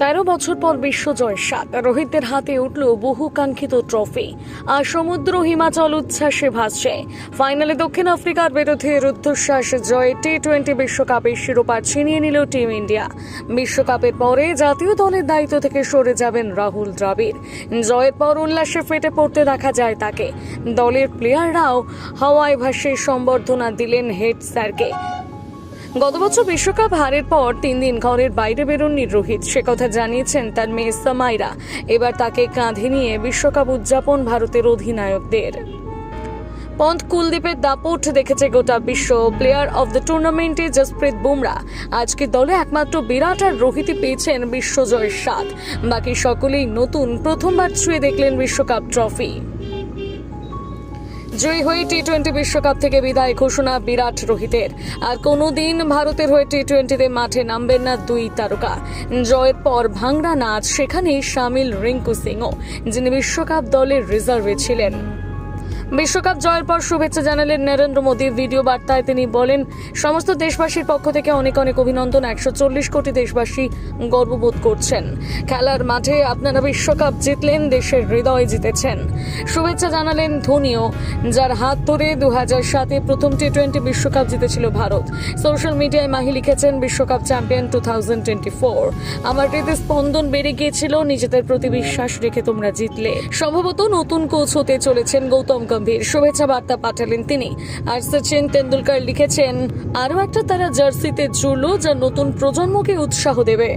তেরো বছর পর বিশ্বজয়ের স্বাদ। রোহিতদের হাতে উঠল বহু কাঙ্ক্ষিত ট্রফি আর সমুদ্র হিমাচল উচ্ছ্বাসে ভাসছে। ফাইনালে দক্ষিণ আফ্রিকার বিরুদ্ধে রুদ্ধশ্বাস জয়ে টি টোয়েন্টি বিশ্বকাপের শিরোপা ছিনিয়ে নিল টিম ইন্ডিয়া বিশ্বকাপের পরে জাতীয় দলের দায়িত্ব থেকে সরে যাবেন রাহুল দ্রাবিড়। জয়ের পর উল্লাসে ফেটে পড়তে দেখা যায় তাকে। দলের প্লেয়াররাও হাওয়ায় ভাসে সম্বর্ধনা দিলেন হেড স্যারকে। গত বছর বিশ্বকাপ হারের পর তিন দিন ঘরের বাইরে বেরোননি রোহিত। সে কথা জানিয়েছেন তার মেয়ে সামাইরা। এবার তাকে কাঁধে নিয়ে বিশ্বকাপ উদযাপন ভারতের অধিনায়কদের। পন্থ কুলদীপের দাপট দেখেছে গোটা বিশ্ব। প্লেয়ার অফ দ্য টুর্নামেন্টে জসপ্রীত বুমরা। আজকে দলে একমাত্র বিরাট আর রোহিতই পেয়েছেন বিশ্বজয়ের স্বাদ। বাকি সকলেই নতুন প্রথমবার ছুঁয়ে দেখলেন বিশ্বকাপ ট্রফি। জয়ী হয়ে টি টোয়েন্টি বিশ্বকাপ থেকে বিদায় ঘোষণা বিরাট রোহিতের। আর কোনোদিন ভারতের হয়ে টি টোয়েন্টিতে মাঠে নামবেন না দুই তারকা। জয়ের পর ভাংড়া নাচ, সেখানেই সামিল রিঙ্কু সিংও, যিনি বিশ্বকাপ দলের রিজার্ভে ছিলেন। বিশ্বকাপ জয়ের পর শুভেচ্ছা জানালেন নরেন্দ্র মোদী। ভিডিও বার্তায় তিনি বলেন, সমস্ত দেশবাসীর পক্ষ থেকে অনেক অনেক অভিনন্দন। একশো চল্লিশ কোটি দেশবাসী গর্ববোধ করছেন। খেলার মাঠে আপনারা বিশ্বকাপ জিতলেন, দেশের হৃদয় জিতেছেন। শুভেচ্ছা জানালেন ধোনিও, যার হাত ধরে দু হাজার সাতে প্রথম টি টোয়েন্টি বিশ্বকাপ জিতেছিল ভারত। সোশ্যাল মিডিয়ায় মাহি লিখেছেন, বিশ্বকাপ champion two thousand twenty four. আমার হৃদে স্পন্দন বেড়ে গিয়েছিল, নিজেদের প্রতি বিশ্বাস রেখে তোমরা জিতলে। সম্ভবত নতুন কোচ হতে চলেছেন গৌতম গম্ভীর শুভেচ্ছা বার্তা পাঠালেন তিনি। আর সচিন তেন্ডুলকার লিখেছেন, আরও একটা তারা জার্সিতে জুড়ল যা নতুন প্রজন্মকে উৎসাহ দেবে।